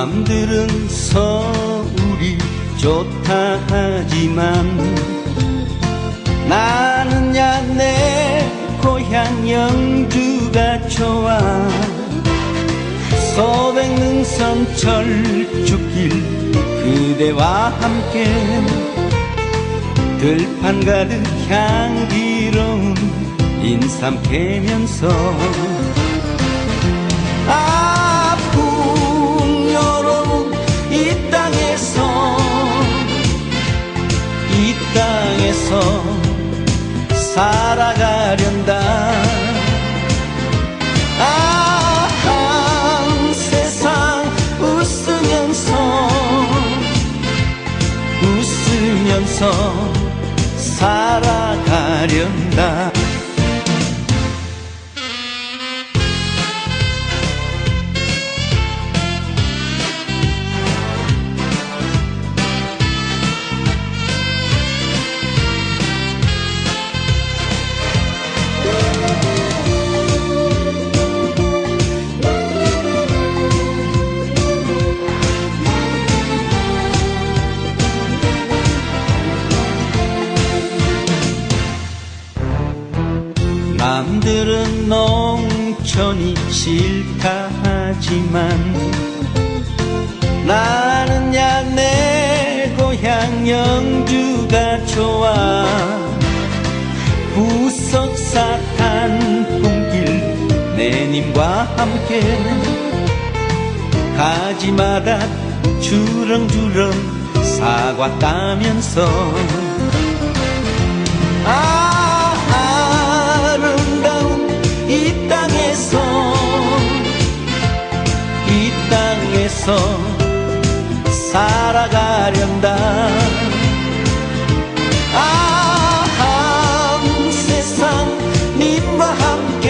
남들은 서울이 좋다 하지만 나는 야 내 고향 영주가 좋아. 소백능선 철쭉길 그대와 함께 들판 가득 향기로운 인삼 캐면서 살아가련다. 아, 한 세상 웃으면서 웃으면서 살아가련다 남들은 농촌이 싫다 하지만 나는 야 내 고향 영주가 좋아. 부석 사탄 꿈길 내님과 함께 가지마다 주렁주렁 사과 따면서. 아, 땅에서 살아가련다. 아, 한 세상 님과 함께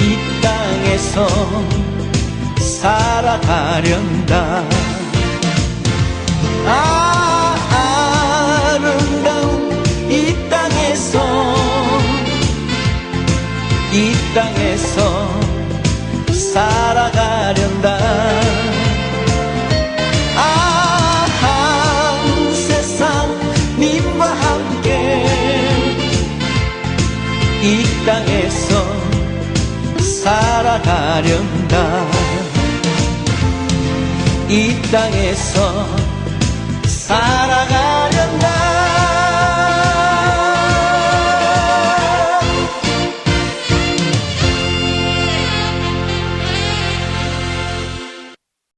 이 땅에서 살아가련다. 아, 아름다운 이 땅에서 이 땅에서 살아가련다. 아, 한 세상 님과 함께 이 땅에서 살아가련다. 이 땅에서 살아가